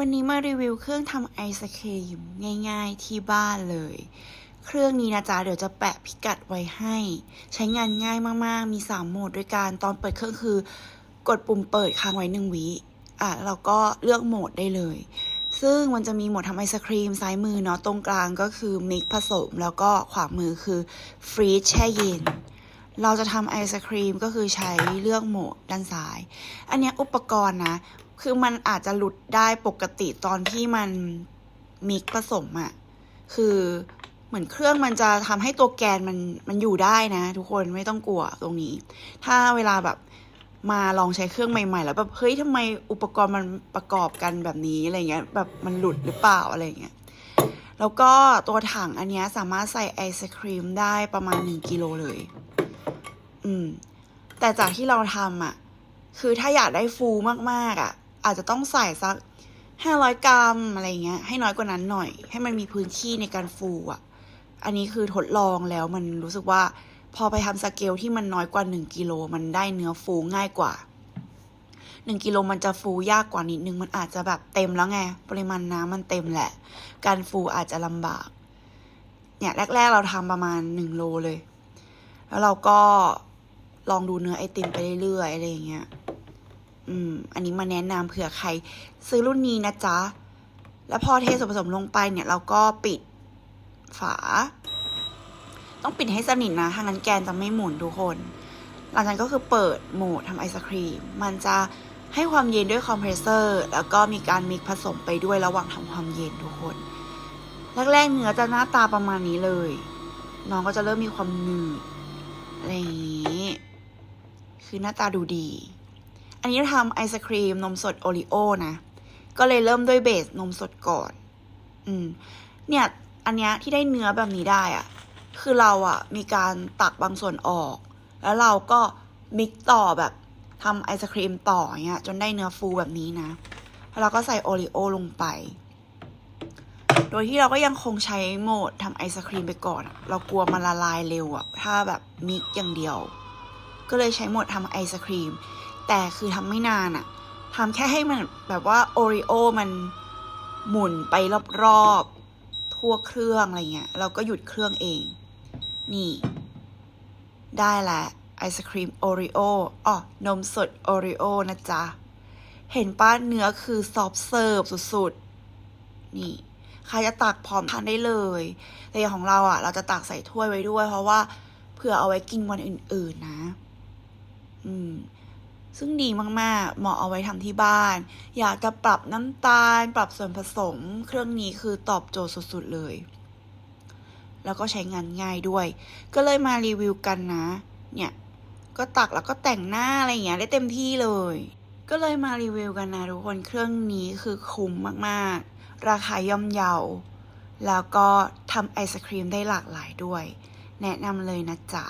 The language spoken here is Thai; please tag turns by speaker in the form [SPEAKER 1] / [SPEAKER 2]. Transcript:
[SPEAKER 1] วันนี้มารีวิวเครื่องทำไอศครีมง่ายๆที่บ้านเลย เครื่องนี้นะจ๊ะเดี๋ยวจะแปะพิกัดไว้ให้ ใช้งานง่ายมากๆ มี 3 โหมดด้วยกันตอนเปิดเครื่องคือ กดปุ่มเปิดค้างไว้หนึ่งวิอะเราก็เลือกโหมดได้เลย ซึ่งมันจะมีโหมดทำไอศครีมซ้ายมือเนาะตรงกลางก็คือมิกผสม แล้วก็ขวามือคือฟรีซแช่เย็น เราจะทำไอศครีมก็คือใช้เลือกโหมดด้านซ้าย อันนี้อุปกรณ์นะ คือมันอาจจะหลุดได้ปกติตอนที่มันมิกผสมอะคือเหมือนเครื่องมันจะทำให้ตัวแกนมันมันอยู่ได้นะ ทุกคนไม่ต้องกลัวตรงนี้ ถ้าเวลาแบบมาลองใช้เครื่องใหม่ ๆ แล้วแบบเฮ้ยทำไมอุปกรณ์มันประกอบกันแบบนี้อะไรเงี้ยแบบมันหลุดหรือเปล่าอะไรเงี้ยแล้วก็ตัวถังอันนี้สามารถใส่ไอศครีมได้ประมาณ 1กิโลเลย อืม แต่จากที่เราทำอะ คือถ้าอยากได้ฟูมากๆอะ อาจจะต้องใส่สักห้าร้อยกรัมอะไรเงี้ย ให้น้อยกว่านั้นหน่อย ให้มันมีพื้นที่ในการฟูอะ อันนี้คือทดลองแล้วมันรู้สึกว่า พอไปทำสเกลที่มันน้อยกว่าหนึ่งกิโลมันได้เนื้อฟูง่ายกว่าหนึ่งกิโลมันจะฟูยากกว่านิดนึง มันอาจจะแบบเต็มแล้วไง ปริมาณน้ำมันเต็มแหละ การฟูอาจจะลำบาก เนี่ยแรก ๆ เราทำประมาณหนึ่งโลเลย แล้วเราก็ ลองดูเนื้อไอติมไปเรื่อยๆอะไรอย่างเงี้ย อืม อันนี้มาแนะนำเผื่อใคร ซื้อรุ่นนี้นะจ๊ะ แล้วพอเทส่วนผสมลงไปเนี่ย เราก็ปิดฝา ต้องปิดให้สนิทนะทางั้นแกนจะไม่หมุนทุกคน หลังจากนั้นก็คือเปิดโหมดทำไอศครีม มันจะให้ความเย็นด้วยคอมเพรสเซอร์ แล้วก็มีการมิกผสมไปด้วยระหว่างทำความเย็นทุกคนแรกๆเนื้อจะหน้าตาประมาณนี้เลย น้องก็จะเริ่มมีความหนืดอะไรอย่างนี้ คือหน้าตาดูดี อันนี้เราทำไอศครีมนมสดโอริโอนะ ก็เลยเริ่มด้วยเบสนมสดก่อน อืม เนี่ย อันเนี้ยที่ได้เนื้อแบบนี้ได้อะคือเราอะมีการตักบางส่วนออก แล้วเราก็มิกซ์ต่อแบบทำไอศครีมต่อเงี้ยจนได้เนื้อฟูแบบนี้นะ แล้วเราก็ใส่โอริโอลงไป โดยที่เราก็ยังคงใช้โหมดทำไอศครีมไปก่อน เรากลัวมันละลายเร็วอะถ้าแบบมิกซ์อย่างเดียว ก็เลยใช้หมดทำไอศครีม แต่คือทำไม่นานอะทำแค่ให้มันแบบว่าโอริโอมันหมุนไปรอบๆ ทั่วเครื่องอะไรเงี้ยเราก็หยุดเครื่องเอง นี่ ได้แหละไอศครีมโอริโออ๋อนมสดโอริโอนะจ๊ะ เห็นป้าเนื้อคือซอฟเซิร์ฟสุดๆ นี่ใครจะตักพร้อมทานได้เลย แต่อย่างของเราอะ เราจะตักใส่ถ้วยไว้ด้วย เพราะว่าเผื่อเอาไว้กินวันอื่น ๆ นะ อืมซึ่งดีมากๆ เหมาะเอาไว้ทำที่บ้าน อยากจะปรับน้ำตาล ปรับส่วนผสม เครื่องนี้คือตอบโจทย์สุดๆเลย แล้วก็ใช้งานง่ายด้วย ก็เลยมารีวิวกันนะ เนี่ย ก็ตักแล้วก็แต่งหน้าอะไรอย่างเงี้ยได้เต็มที่เลย ก็เลยมารีวิวกันนะทุกคน เครื่องนี้คือคุ้มมากๆ ราคาย่อมเยา แล้วก็ทำไอศครีมได้หลากหลายด้วย แนะนำเลยนะจ๊ะ